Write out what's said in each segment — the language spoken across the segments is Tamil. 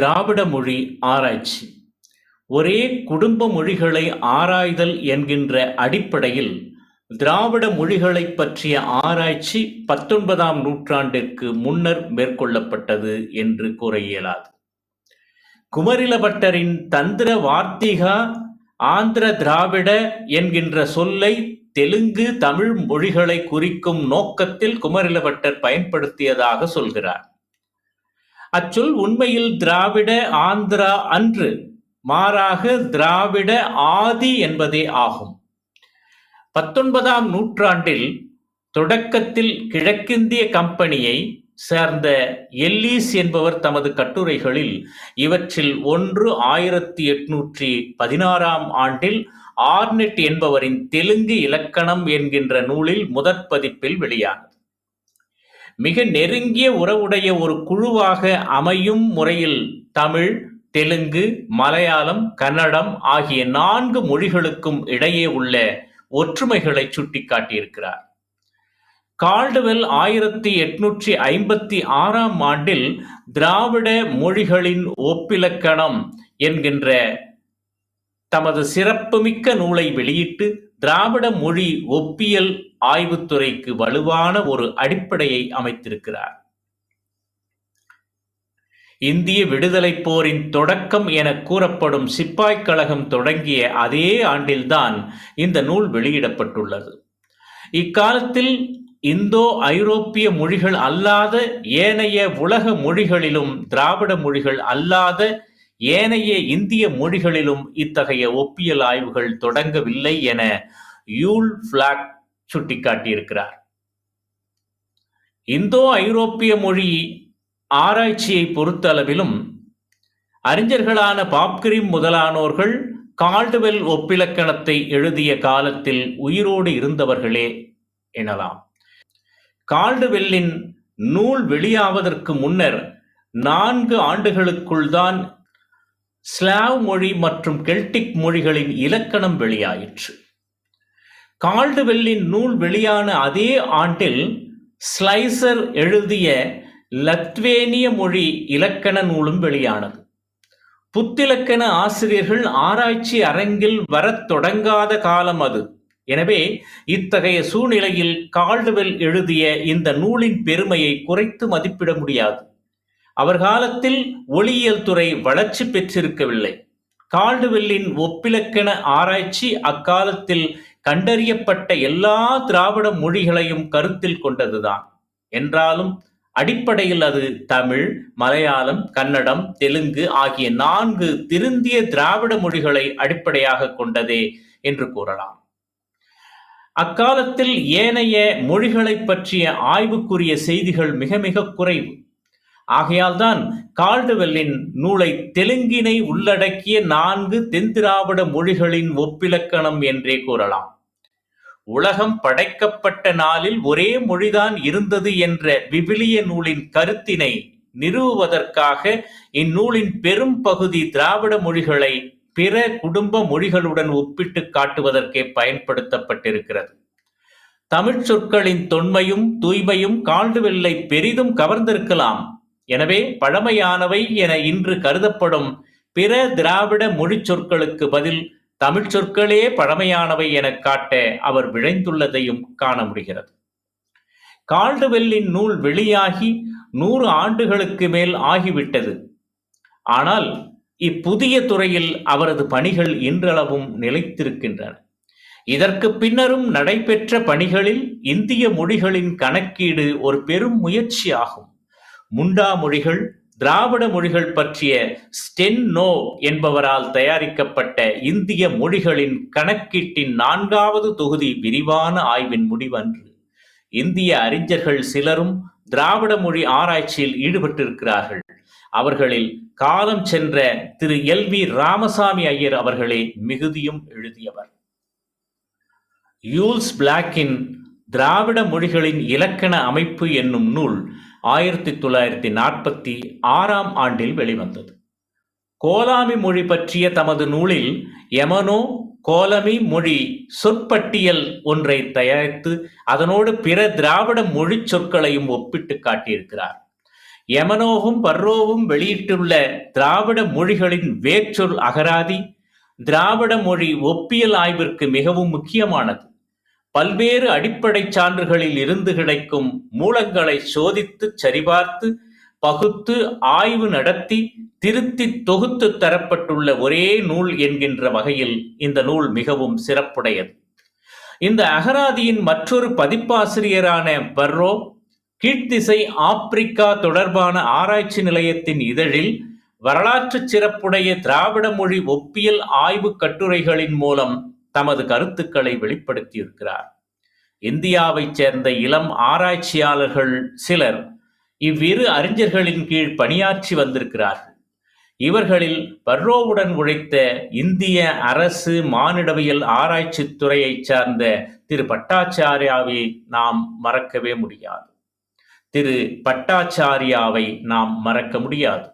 திராவிட மொழி ஆராய்ச்சி. ஒரே குடும்ப மொழிகளை ஆராய்தல் என்கின்ற அடிப்படையில் திராவிட மொழிகளைப் பற்றிய ஆராய்ச்சி பத்தொன்பதாம் நூற்றாண்டிற்கு முன்னர் மேற்கொள்ளப்பட்டது என்று கூற இயலாது. குமரிலபட்டரின் தந்திர வார்த்திகா ஆந்திர திராவிட என்கின்ற சொல்லை தெலுங்கு தமிழ் மொழிகளை குறிக்கும் நோக்கத்தில் குமரிலபட்டர் பயன்படுத்தியதாக சொல்கிறார். அச்சொல் உண்மையில் திராவிட ஆந்திரா அன்று மாறாக திராவிட ஆதி என்பதே ஆகும். பத்தொன்பதாம் நூற்றாண்டில் தொடக்கத்தில் கிழக்கிந்திய கம்பெனியை சேர்ந்த எல்லீஸ் என்பவர் தமது கட்டுரைகளில் இவற்றில் ஒன்று ஆயிரத்தி எட்நூற்றி பதினாறாம் ஆண்டில் ஆர்னெட் என்பவரின் தெலுங்கு இலக்கணம் என்கின்ற நூலில் முதற் பதிப்பில் வெளியானது. மிக நெருங்கிய உறவுடைய ஒரு குழுவாக அமையும் முறையில் தமிழ் தெலுங்கு மலையாளம் கன்னடம் ஆகிய நான்கு மொழிகளுக்கும் இடையே உள்ள ஒற்றுமைகளை சுட்டிக்காட்டியிருக்கிறார். கால்டுவெல் ஆயிரத்தி எட்நூற்றி ஐம்பத்தி ஆறாம் ஆண்டில் திராவிட மொழிகளின் ஒப்பிலக்கணம் என்கின்ற தமது சிறப்புமிக்க நூலை வெளியிட்டு திராவிட மொழி ஒப்பியல் ஆய்வுத்துறைக்கு வலுவான ஒரு அடிப்படையை அமைத்திருக்கிறார். இந்திய விடுதலைப் போரின் தொடக்கம் என கூறப்படும் சிப்பாய் கழகம் தொடங்கிய அதே ஆண்டில்தான் இந்த நூல் வெளியிடப்பட்டுள்ளது. இக்காலத்தில் இந்தோ ஐரோப்பிய மொழிகள் அல்லாத ஏனைய உலக மொழிகளிலும் திராவிட மொழிகள் அல்லாத ஏனைய இந்திய மொழிகளிலும் இத்தகைய ஒப்பியல் ஆய்வுகள் தொடங்கவில்லை என யூல் பிளாக் சுட்டிக்காட்டியிருக்கிறார். இந்தோ ஐரோப்பிய மொழி ஆராய்ச்சியை பொறுத்தளவிலும் அறிஞர்களான பாப்கிரிம் முதலானோர்கள் கால்டுவெல் ஒப்பிலக்கணத்தை எழுதிய காலத்தில் உயிரோடு இருந்தவர்களே எனலாம். கால்டுவெல்லின் நூல் வெளியாவதற்கு முன்னர் நான்கு ஆண்டுகளுக்குள் தான் ஸ்லாவ் மொழி மற்றும் கெல்டிக் மொழிகளின் இலக்கணம் வெளியாயிற்று. கால்டுவெல்லின் நூல் வெளியான அதே ஆண்டில் ஸ்லைசர் எழுதிய லத்வேனிய மொழி இலக்கண நூலும் வெளியானது. புத்திலக்கண ஆசிரியர்கள் ஆராய்ச்சி அரங்கில் வரத் தொடங்காத காலம் அது. எனவே இத்தகைய சூழ்நிலையில் கால்டுவெல் எழுதிய இந்த நூலின் பெருமையை குறைத்து மதிப்பிட முடியாது. அவர் காலத்தில் ஒளியியல் துறை வளர்ச்சி பெற்றிருக்கவில்லை. கால்டுவெல்லின் ஒப்பிலக்கண ஆராய்ச்சி அக்காலத்தில் கண்டறியப்பட்ட எல்லா திராவிட மொழிகளையும் கருத்தில் கொண்டதுதான். என்றாலும் அடிப்படையில் அது தமிழ் மலையாளம் கன்னடம் தெலுங்கு ஆகிய நான்கு திருந்திய திராவிட மொழிகளை அடிப்படையாக கொண்டதே என்று கூறலாம். அக்காலத்தில் ஏனைய மொழிகளை பற்றிய ஆய்வுக்குரிய செய்திகள் மிக மிக குறைவு. ஆகையால்தான் கால்டுவெல்லின் நூலை தெலுங்கினை உள்ளடக்கிய நான்கு தென்திராவிட மொழிகளின் ஒப்பிலக்கணம் என்றே கூறலாம். உலகம் படைக்கப்பட்ட நாளில் ஒரே மொழிதான் இருந்தது என்ற விவிலிய நூலின் கருத்தினை நிறுவுவதற்காக இந்நூலின் பெரும் பகுதி திராவிட மொழிகளை பிற குடும்ப மொழிகளுடன் ஒப்பிட்டு காட்டுவதற்கே பயன்படுத்தப்பட்டிருக்கிறது. தமிழ் சொற்களின் தொன்மையும் தூய்மையும் கால்டுவெல்லை பெரிதும் கவர்ந்திருக்கலாம். எனவே பழமையானவை என இன்று கருதப்படும் பிற திராவிட மொழி சொற்களுக்கு பதில் தமிழ் சொற்களே பழமையானவை என காட்ட அவர் விழைந்துள்ளதையும் காண முடிகிறது. கால்டுவெல்லின் நூல் வெளியாகி நூறு ஆண்டுகளுக்கு மேல் ஆகிவிட்டது. ஆனால் இப்புதிய துறையில் அவரது பணிகள் இன்றளவும் நிலைத்திருக்கின்றன. இதற்கு பின்னரும் நடைபெற்ற பணிகளில் இந்திய மொழிகளின் கணக்கீடு ஒரு பெரும் முயற்சியாகும். முண்டா மொழிகள் திராவிட மொழிகள் பற்றிய ஸ்டென்னோ என்பவரால் தயாரிக்கப்பட்ட இந்திய மொழிகளின் கணக்கீட்டின் நான்காவது தொகுதி விரிவான ஆய்வின் முடிவன்று. இந்திய அறிஞர்கள் சிலரும் திராவிட மொழி ஆராய்ச்சியில் ஈடுபட்டிருக்கிறார்கள். அவர்களில் காலம் சென்ற திரு எல் வி ராமசாமி ஐயர் அவர்களே மிகுதியும் எழுதியவர். யூல்ஸ் பிளாக்கின் திராவிட மொழிகளின் இலக்கண அமைப்பு என்னும் நூல் ஆயிரத்தி தொள்ளாயிரத்தி நாற்பத்தி ஆறாம் ஆண்டில் வெளிவந்தது. கோலாமி மொழி பற்றிய தமது நூலில் யமனோ கோலமி மொழி சொற்பட்டியல் ஒன்றை தயாரித்து அதனோடு பிற திராவிட மொழி சொற்களையும் ஒப்பிட்டு காட்டியிருக்கிறார். யமனோவும் பர்ரோவும் வெளியிட்டுள்ள திராவிட மொழிகளின் வேர்ச்சொல் அகராதி திராவிட மொழி ஒப்பியல் ஆய்விற்கு மிகவும் முக்கியமானது. பல்வேறு அடிப்படை சான்றுகளில் இருந்து கிடைக்கும் மூலங்களை சோதித்து சரிபார்த்து பகுத்து ஆய்வு நடத்தி திருத்தி தொகுத்து தரப்பட்டுள்ள ஒரே நூல் என்கின்ற வகையில் இந்த நூல் மிகவும் சிறப்புடையது. இந்த அகராதியின் மற்றொரு பதிப்பாசிரியரான பர்ரோ கீழ்த்திசை ஆப்பிரிக்கா தொடர்பான ஆராய்ச்சி நிலையத்தின் இதழில் வரலாற்று சிறப்புடைய திராவிட மொழி ஒப்பியல் ஆய்வு கட்டுரைகளின் மூலம் தமது கருத்துக்களை வெளிப்படுத்தியிருக்கிறார். இந்தியாவைச் சேர்ந்த இளம் ஆராய்ச்சியாளர்கள் சிலர் இவ்விரு அறிஞர்களின் கீழ் பணியாற்றி வந்திருக்கிறார்கள். இவர்களில் பர்ரோவுடன் உழைத்த இந்திய அரசு மானிடவியல் ஆராய்ச்சி துறையைச் சார்ந்த திரு பட்டாச்சாரியாவை நாம் மறக்கவே முடியாது. திரு பட்டாச்சாரியாவை நாம் மறக்க முடியாது.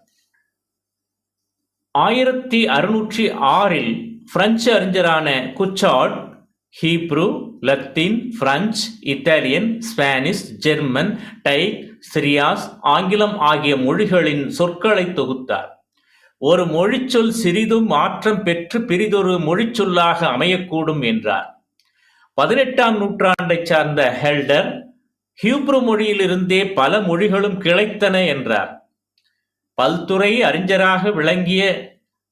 ஆயிரத்தி அறுநூற்றி ஆறில் பிரெஞ்சு அறிஞரான குச்சாட் Hebrew Latin French Italian Spanish German tie சிரியாஸ் ஆங்கிலம் ஆகிய மொழிகளின் சொற்களை தொகுத்தார். ஒரு மொழிச்சொல் சிறிதும் மாற்றம் பெற்று பிரிதொரு மொழிச்சொல்லாக அமையக்கூடும் என்றார். பதினெட்டாம் நூற்றாண்டைச் சார்ந்த ஹெல்டர் ஹியூப்ரு மொழியிலிருந்தே பல மொழிகளும் கிளைத்தன என்றார். பல்துறை அறிஞராக விளங்கிய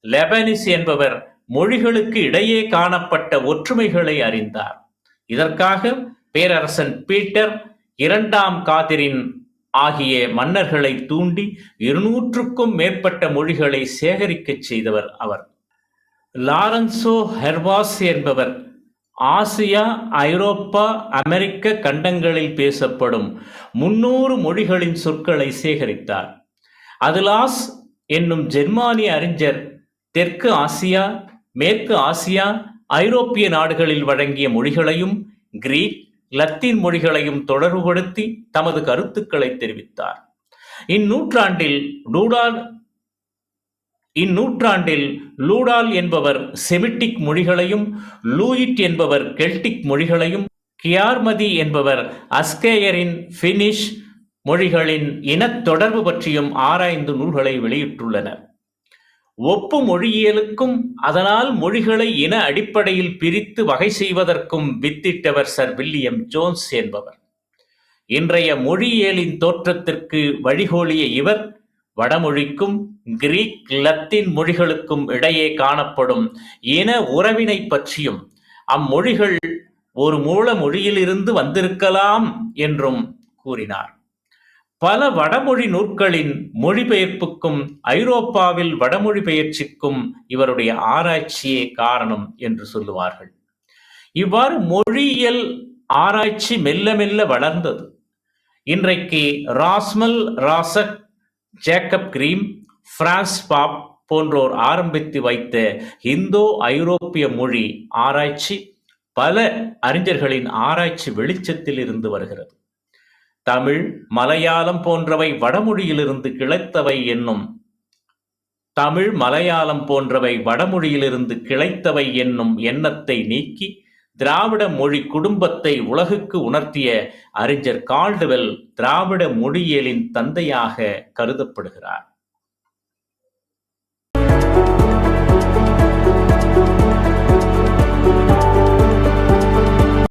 லெபனிஸ் என்பவர் மொழிகளுக்கு இடையே காணப்பட்ட ஒற்றுமைகளை அறிந்தார். இதற்காக பேரரசன் பீட்டர் இரண்டாம் காதிரின் ஆகிய மன்னர்களை தூண்டி இருநூற்றுக்கும் மேற்பட்ட மொழிகளை சேகரிக்கச் செய்தவர் அவர். லாரன்சோ ஹெர்வாஸ் என்பவர் ஆசியா ஐரோப்பா அமெரிக்க கண்டங்களில் பேசப்படும் முன்னூறு மொழிகளின் சொற்களை சேகரித்தார். அதுலாஸ் என்னும் ஜெர்மானிய அறிஞர் தெற்கு ஆசியா மேற்கு ஆசியா ஐரோப்பிய நாடுகளில் வழங்கிய மொழிகளையும் கிரீக் லத்தீன் மொழிகளையும் தொடர்புபடுத்தி தமது கருத்துக்களை தெரிவித்தார். இந்நூற்றாண்டில் லூடால் இந்நூற்றாண்டில் லூடால் என்பவர் செமிட்டிக் மொழிகளையும் லூயிட் என்பவர் கெல்டிக் மொழிகளையும் கியார்மதி என்பவர் அஸ்கேயரின் ஃபினிஷ் மொழிகளின் இனத் தொடர்பு பற்றியும் ஆராய்ந்து நூல்களை வெளியிட்டுள்ளனர். ஒப்பு மொழியியலுக்கும் அதனால் மொழிகளை இன அடிப்படையில் பிரித்து வகை செய்வதற்கும் வித்திட்டவர் சர் வில்லியம் ஜோன்ஸ் என்பவர். இன்றைய மொழியியலின் தோற்றத்திற்கு வழிகோலிய இவர் வடமொழிக்கும் கிரீக் லத்தீன் மொழிகளுக்கும் இடையே காணப்படும் இன உறவினை பற்றியும் அம்மொழிகள் ஒரு மூல மொழியிலிருந்து வந்திருக்கலாம் என்றும் கூறினார். பல வடமொழி நூற்களின் மொழிபெயர்ப்புக்கும் ஐரோப்பாவில் வடமொழி பெயர்ச்சிக்கும் இவருடைய ஆராய்ச்சியே காரணம் என்று சொல்லுவார்கள். இவ்வாறு மொழியியல் ஆராய்ச்சி மெல்ல மெல்ல வளர்ந்தது. இன்றைக்கு Rasmus Rask Jacob Grimm Franz Bopp போன்றோர் ஆரம்பித்து வைத்த இந்தோ ஐரோப்பிய மொழி ஆராய்ச்சி பல அறிஞர்களின் ஆராய்ச்சி வெளிச்சத்தில் இருந்து வருகிறது. தமிழ் மலையாளம் போன்றவை வடமொழியிலிருந்து கிளைத்தவை என்னும் தமிழ் மலையாளம் போன்றவை வடமொழியிலிருந்து கிளைத்தவை என்னும் எண்ணத்தை நீக்கி திராவிட மொழி குடும்பத்தை உலகுக்கு உணர்த்திய அறிஞர் கால்டுவெல் திராவிட மொழியியலின் தந்தையாக கருதப்படுகிறார்.